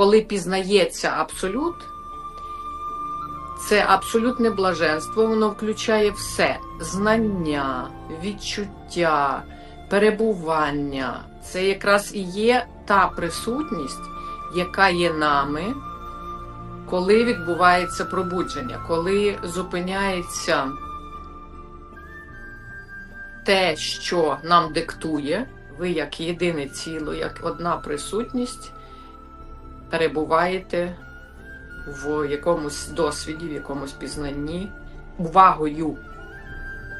коли пізнається абсолют, це абсолютне блаженство, воно включає все: знання, відчуття, перебування. Це якраз і є та присутність, яка є нами, коли відбувається пробудження, коли зупиняється те, що нам диктує, ви як єдине ціло, як одна присутність, перебуваєте в якомусь досвіді, в якомусь пізнанні, увагою.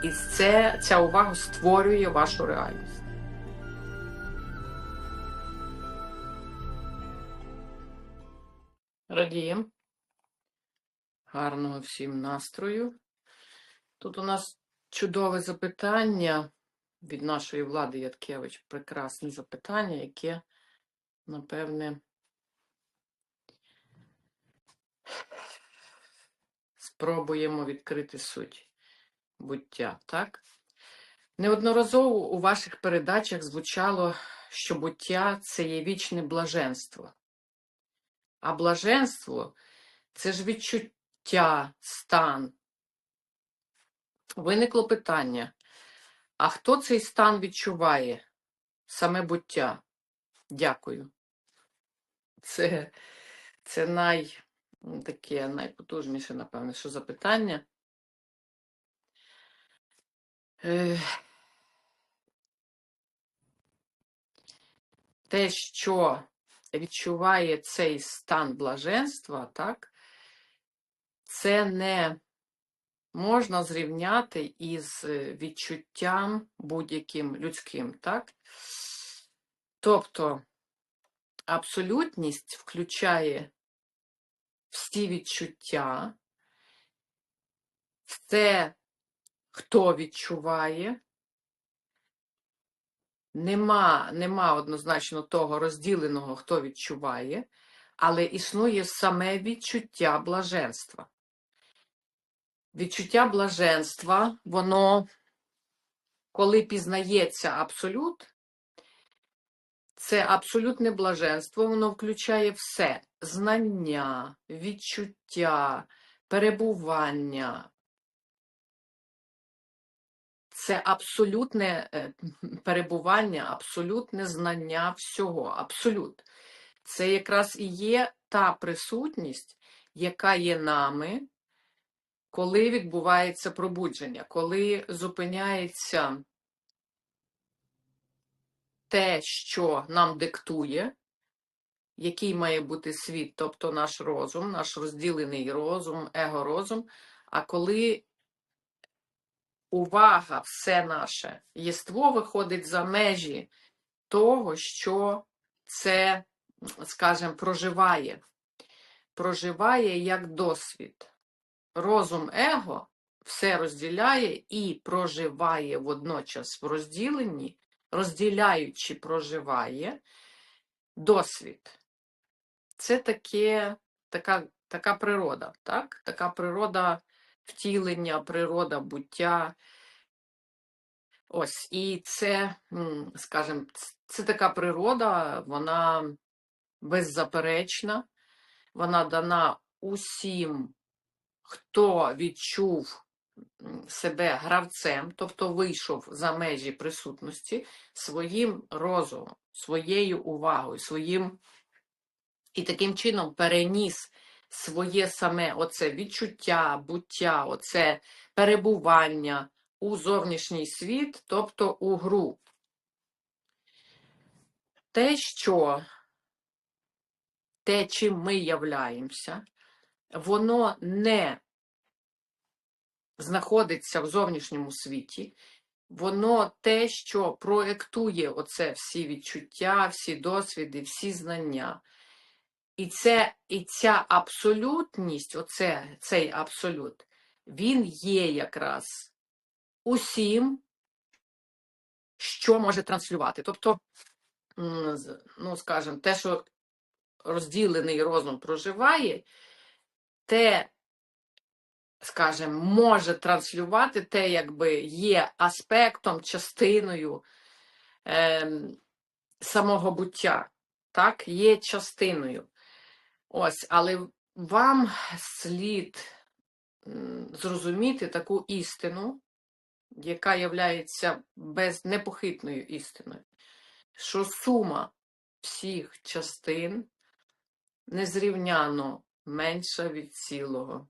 І це, ця увага створює вашу реальність. Радіємо. Гарного всім настрою. Тут у нас чудове запитання від нашої влади Яткевич. Прекрасне запитання, яке, напевне, спробуємо відкрити суть буття, так? Неодноразово у ваших передачах звучало, що буття це є вічне блаженство. А блаженство це ж відчуття, стан. Виникло питання: а хто цей стан відчуває? Саме буття? Дякую. Це, це най, таке найпотужніше, напевне, що запитання. Те, що відчуває цей стан блаженства, так, це не можна зрівняти із е, відчуттям будь-яким людським, так? Тобто абсолютність включає всі відчуття, все, хто відчуває. Нема, нема однозначно того розділеного, хто відчуває, але існує саме відчуття блаженства. Відчуття блаженства, воно, коли пізнається абсолют, це абсолютне блаженство, воно включає все: знання, відчуття, перебування. Це абсолютне е, перебування, абсолютне знання всього. Абсолют. Це якраз і є та присутність, яка є нами, коли відбувається пробудження, коли зупиняється те, що нам диктує, який має бути світ, тобто наш розум, наш розділений розум, его-розум, а коли увага, все наше єство виходить за межі того, що це, скажімо, проживає. Проживає як досвід. Розум его все розділяє і проживає водночас в розділенні, розділяючи, проживає досвід. Це таке, така, така природа, так? така природа втілення, природа буття. Ось, і це, скажімо, це така природа, вона беззаперечна, вона дана усім, хто відчув себе гравцем, тобто вийшов за межі присутності своїм розумом, своєю увагою, своїм і таким чином переніс своє саме оце відчуття, буття, оце перебування у зовнішній світ, тобто у гру. Те, що те, чим ми являємося, воно не знаходиться в зовнішньому світі, воно те, що проєктує оце всі відчуття, всі досвіди, всі знання. І, це, і ця абсолютність, оце, цей абсолют, він є якраз усім, що може транслювати. Тобто, ну, скажімо, те, що розділений розум проживає, те, скажімо, може транслювати, те, якби є аспектом, частиною ем, самого буття, так, є частиною. Ось, але вам слід зрозуміти таку істину, яка є без непохитною істиною, що сума всіх частин незрівняно менша від цілого.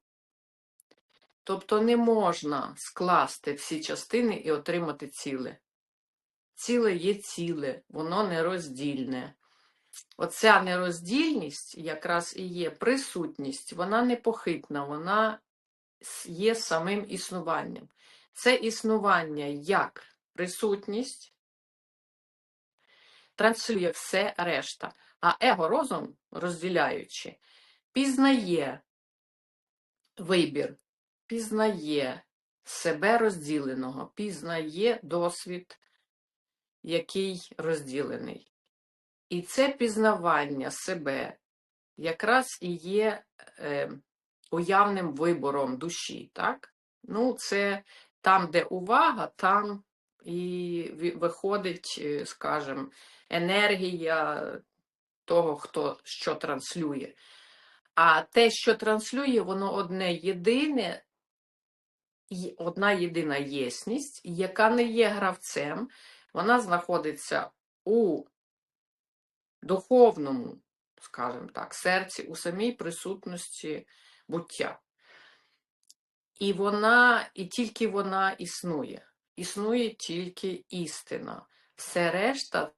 Тобто не можна скласти всі частини і отримати ціле. Ціле є ціле, воно нероздільне. Оця нероздільність якраз і є присутність, вона непохитна, вона є самим існуванням. Це існування як присутність транслює все решта, а его-розум, розділяючи, пізнає вибір, пізнає себе розділеного, пізнає досвід, який розділений. І це пізнавання себе якраз і є е, уявним вибором душі, так? Ну, це там, де увага, там і виходить, е, скажімо, енергія того, хто що транслює. А те, що транслює, воно одне єдине, одна єдина єсність, яка не є гравцем, вона знаходиться у духовному, скажімо так, серці, у самій присутності буття. І вона, і тільки вона існує. Існує тільки істина. Все решта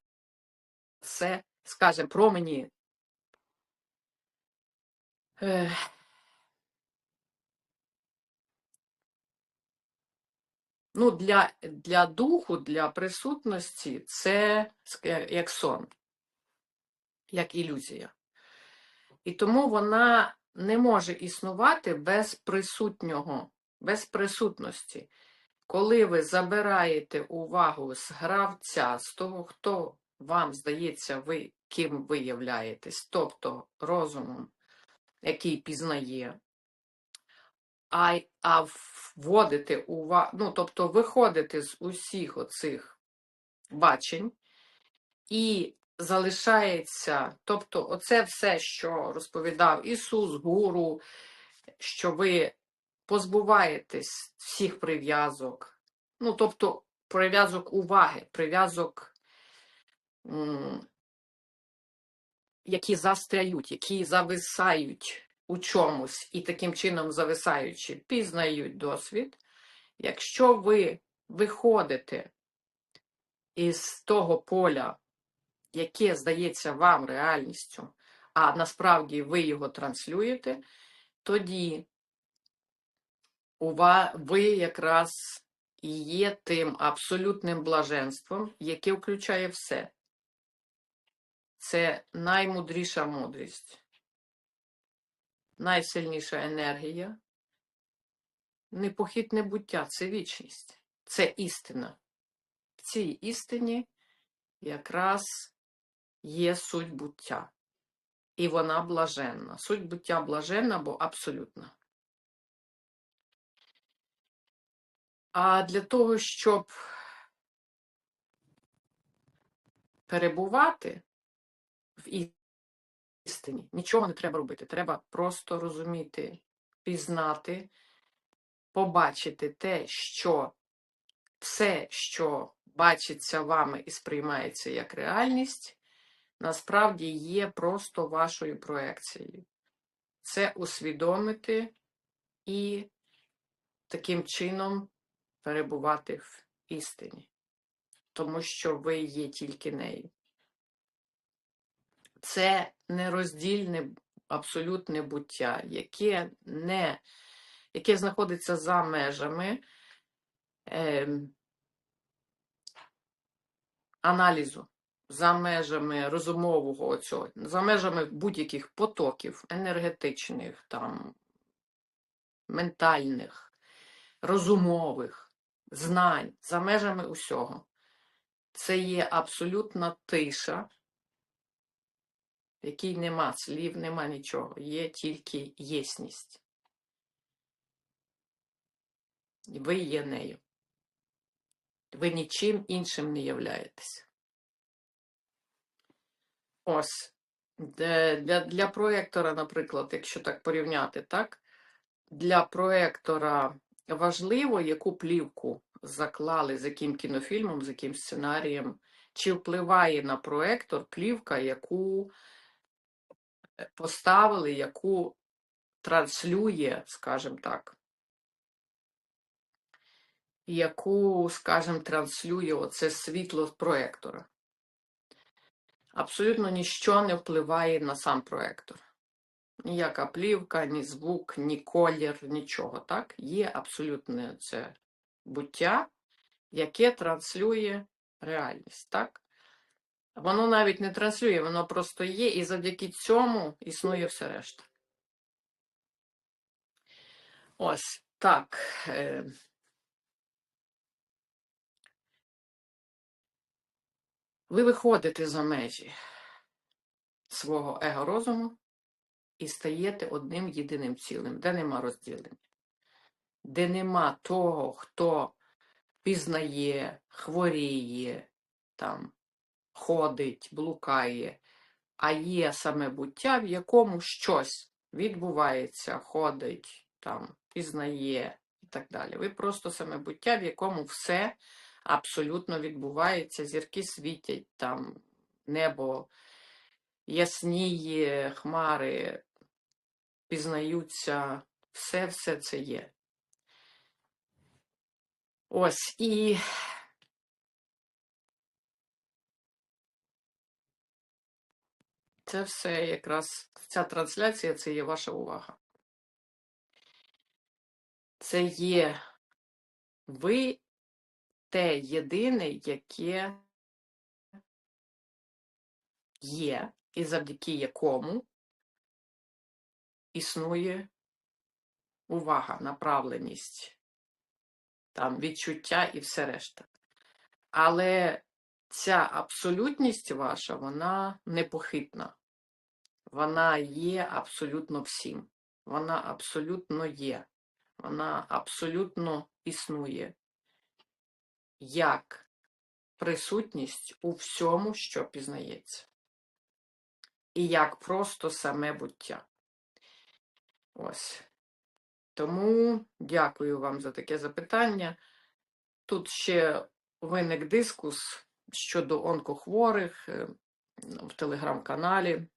це, скажімо, промені. Ну, для, для духу, для присутності це як сон, як ілюзія. І тому вона не може існувати без присутнього, без присутності. Коли ви забираєте увагу з гравця, з того, хто вам здається, ви ким ви являєтесь, тобто розумом, який пізнає, а, а вводите увагу, ну, тобто виходите з усіх оцих бачень і залишається, тобто, оце все, що розповідав Ісус, Гуру, що ви позбуваєтесь всіх прив'язок, ну, тобто, прив'язок уваги, прив'язок, які застряють, які зависають у чомусь і таким чином зависаючи, пізнають досвід. Якщо ви виходите із того поля, яке здається вам реальністю, а насправді ви його транслюєте, тоді ви якраз і є тим абсолютним блаженством, яке включає все. Це наймудріша мудрість, найсильніша енергія, непохитне буття це вічність, це істина. В цій істині якраз є суть буття. І вона блаженна. Суть буття блаженна, бо абсолютна. А для того, щоб перебувати в істині, нічого не треба робити. Треба просто розуміти, пізнати, побачити те, що все, що бачиться вами і сприймається як реальність, насправді є просто вашою проекцією. Це усвідомити і таким чином перебувати в істині, тому що ви є тільки нею. Це нероздільне абсолютне буття, яке, не, яке знаходиться за межами ем, аналізу, за межами розумового цього, за межами будь-яких потоків енергетичних, там, ментальних, розумових, знань, за межами усього. Це є абсолютна тиша, в якій нема слів, нема нічого, є тільки єсність. Ви є нею. Ви нічим іншим не являєтесь. Ось. Для, для проєктора, наприклад, якщо так порівняти, так? Для проєктора важливо, яку плівку заклали, з яким кінофільмом, з яким сценарієм, чи впливає на проєктор плівка, яку е, поставили, яку транслює, скажімо так, яку, скажімо, транслює оце світло з проєктора. Абсолютно ніщо не впливає на сам проєктор. Ніяка плівка, ні звук, ні колір, нічого. Так? Є абсолютне це буття, яке транслює реальність. Так? Воно навіть не транслює, воно просто є, і завдяки цьому існує все решта. Ось так. е, Ви виходите за межі свого его-розуму і стаєте одним єдиним цілим, де нема розділення, де нема того, хто пізнає, хворіє, там, ходить, блукає, а є саме буття, в якому щось відбувається, ходить, там, пізнає і так далі. Ви просто саме буття, в якому все абсолютно відбувається, зірки світять, там, небо ясніє, хмари пізнаються, все, все це є. Ось і це все якраз ця трансляція це є ваша увага. Це є ви те єдине, яке є, і завдяки якому існує увага, направленість, там, відчуття і все решта. Але ця абсолютність ваша, вона непохитна. Вона є абсолютно всім. Вона абсолютно є. Вона абсолютно існує як присутність у всьому, що пізнається. І як просто саме буття. Ось. Тому дякую вам за таке запитання. Тут ще виник дискус щодо онкохворих е, в телеграм-каналі.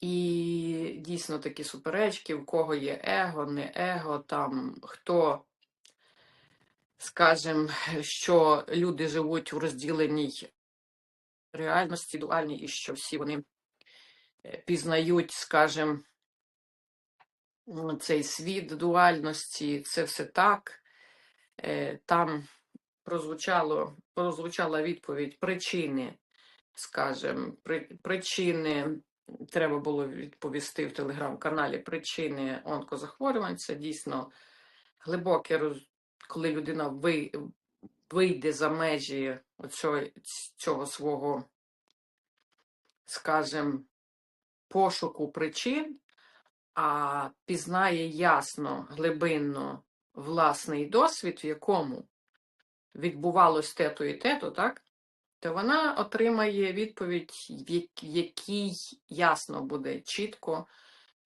І дійсно такі суперечки, в кого є его, не его, там хто, скажем, що люди живуть в розділеній реальності дуальній, і що всі вони е, пізнають, скажем, цей світ дуальності, це все так. Е, Там прозвучало, прозвучала відповідь причини, скажем, при, причини, треба було відповісти в телеграм-каналі причини онкозахворювань. Це дійсно глибоке, роз- коли людина ви, вийде за межі оцього, цього свого, скажем, пошуку причин, а пізнає ясно, глибинно власний досвід, в якому відбувалось те-то і те-то, так? То вона отримає відповідь, в якій ясно буде чітко,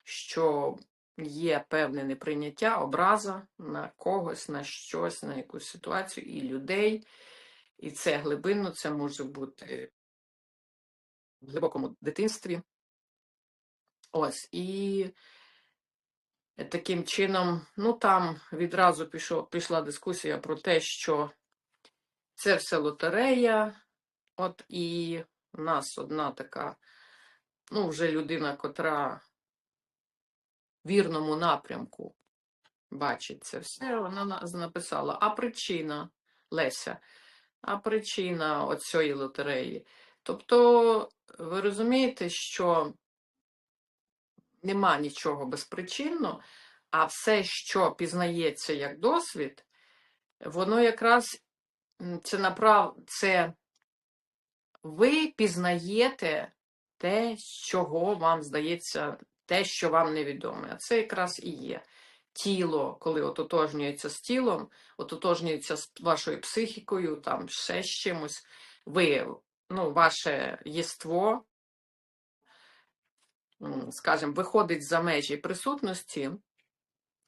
що є певне неприйняття, образа на когось, на щось, на якусь ситуацію і людей. І це глибинно, це може бути в глибокому дитинстві. Ось, і таким чином, ну там відразу пішов, пішла дискусія про те, що це все лотерея. От і в нас одна така, ну, вже людина, котра в вірному напрямку бачить це все, вона написала, а причина, Леся, а причина оцієї лотереї. Тобто, ви розумієте, що нема нічого безпричинно, а все, що пізнається як досвід, воно якраз це направ... це ви пізнаєте те, чого вам здається, те, що вам невідоме. А це якраз і є. Тіло, коли ототожнюється з тілом, ототожнюється з вашою психікою, там ще з чимось, ви, ну, ваше єство скажімо, виходить за межі присутності,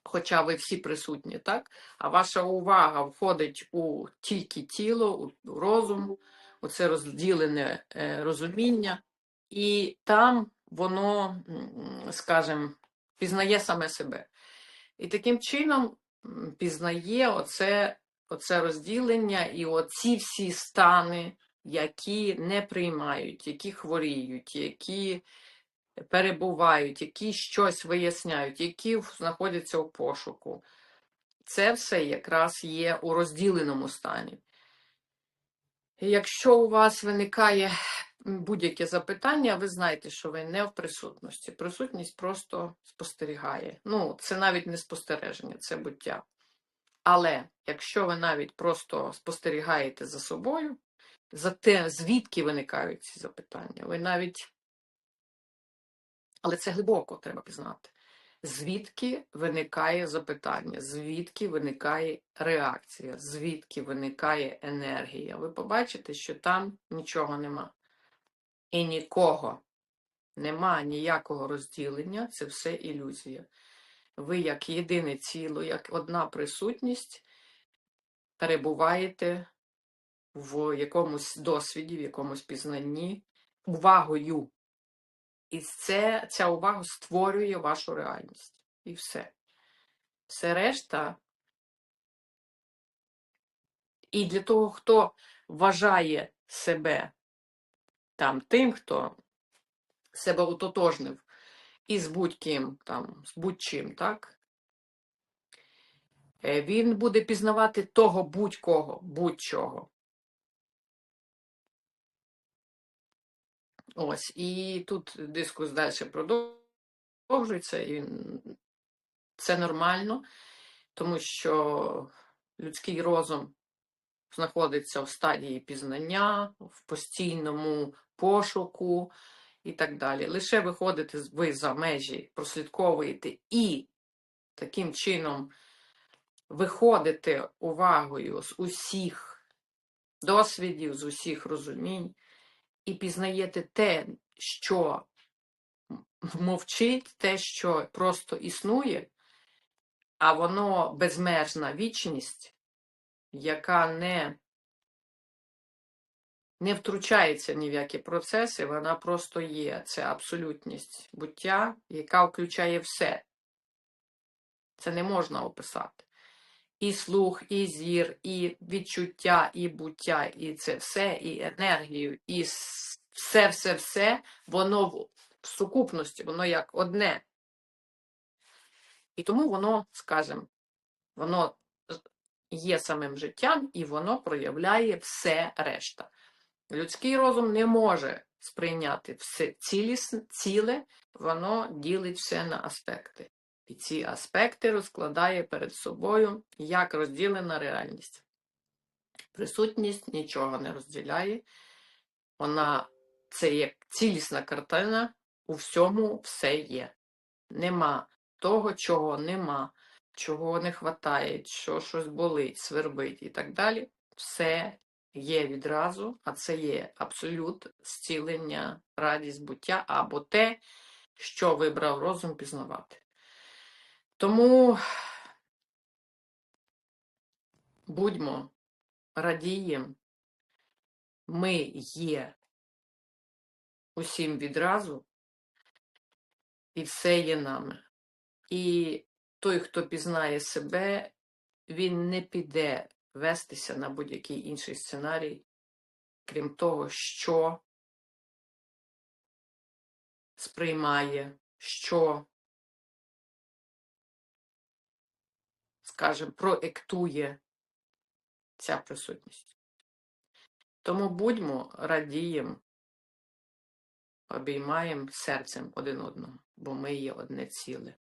хоча ви всі присутні, так? А ваша увага входить у тільки тіло, у розум, у це розділене е, розуміння, і там воно, скажімо, пізнає саме себе. І таким чином пізнає оце, оце розділення і оці всі стани, які не приймають, які хворіють, які перебувають, які щось виясняють, які знаходяться у пошуку. Це все якраз є у розділеному стані. Якщо у вас виникає будь-яке запитання, ви знаєте, що ви не в присутності. Присутність просто спостерігає. Ну, це навіть не спостереження, це буття. Але якщо ви навіть просто спостерігаєте за собою, за те, звідки виникають ці запитання, ви навіть. Але це глибоко треба пізнати. Звідки виникає запитання, звідки виникає реакція, звідки виникає енергія. Ви побачите, що там нічого нема. І нікого нема ніякого розділення, це все ілюзія. Ви, як єдине ціло, як одна присутність, перебуваєте в якомусь досвіді, в якомусь пізнанні, увагою. І це, ця увага створює вашу реальність. І все. Все решта. І для того, хто вважає себе там тим, хто себе утотожнив із будь-ким, там, з будь-чим, так? Е, Він буде пізнавати того будь-кого, будь-чого. Ось, і тут дискус далі продовжується, і це нормально, тому що людський розум знаходиться в стадії пізнання, в постійному пошуку і так далі. Лише виходите ви за межі, прослідковуєте і таким чином виходите увагою з усіх досвідів, з усіх розумінь і пізнаєте те, що мовчить, те, що просто існує, а воно безмежна вічність, яка не, не втручається ні в які процеси, вона просто є. Це абсолютність буття, яка включає все. Це не можна описати. І слух, і зір, і відчуття, і буття, і це все, і енергію, і все, все, все, воно в сукупності, воно як одне. І тому воно, скажімо, воно є самим життям, і воно проявляє все решта. Людський розум не може сприйняти все цілісне, ціле, воно ділить все на аспекти. І ці аспекти розкладає перед собою як розділена реальність. Присутність нічого не розділяє, вона це як цілісна картина, у всьому все є. Нема того, чого нема, чого не хватає, що щось болить, свербить і так далі. Все є відразу, а це є абсолют зцілення, радість буття або те, що вибрав розум пізнавати. Тому будьмо, радіємо, ми є усім відразу, і все є нами. І той, хто пізнає себе, він не піде вестися на будь-який інший сценарій, крім того, що сприймає, що, скажімо, проектує ця присутність. Тому будьмо, радіємо, обіймаємо серцем один одного, бо ми є одне ціле.